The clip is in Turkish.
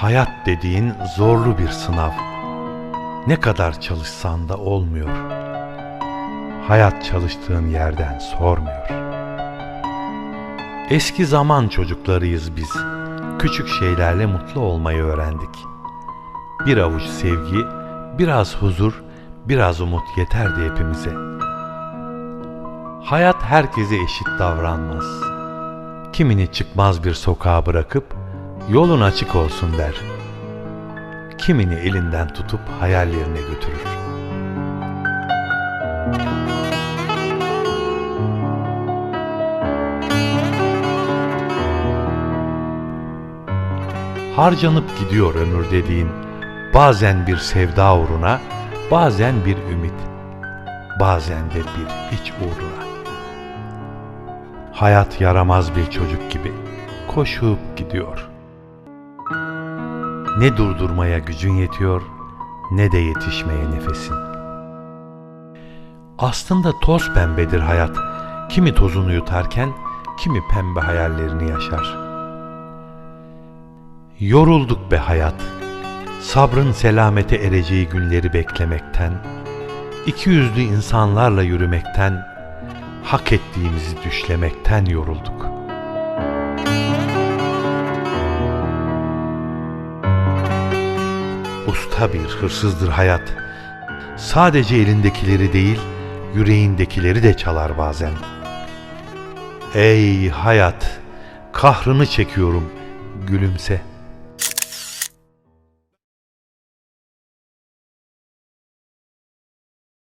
Hayat dediğin zorlu bir sınav. Ne kadar çalışsan da olmuyor. Hayat çalıştığın yerden sormuyor. Eski zaman çocuklarıyız biz. Küçük şeylerle mutlu olmayı öğrendik. Bir avuç sevgi, biraz huzur, biraz umut yeterdi hepimize. Hayat herkese eşit davranmaz. Kimini çıkmaz bir sokağa bırakıp yolun açık olsun der. Kimini elinden tutup hayallerine götürür. Harcanıp gidiyor ömür dediğin bazen bir sevda uğruna, bazen bir ümit, bazen de bir hiç uğruna. Hayat yaramaz bir çocuk gibi koşup gidiyor. Ne durdurmaya gücün yetiyor ne de yetişmeye nefesin. Aslında toz pembedir hayat. Kimi tozunu yutarken kimi pembe hayallerini yaşar. Yorulduk be hayat. Sabrın selamete ereceği günleri beklemekten, iki yüzlü insanlarla yürümekten, hak ettiğimizi düşlemekten yorulduk. Usta bir hırsızdır hayat. Sadece elindekileri değil, yüreğindekileri de çalar bazen. Ey hayat, kahrını çekiyorum, gülümse.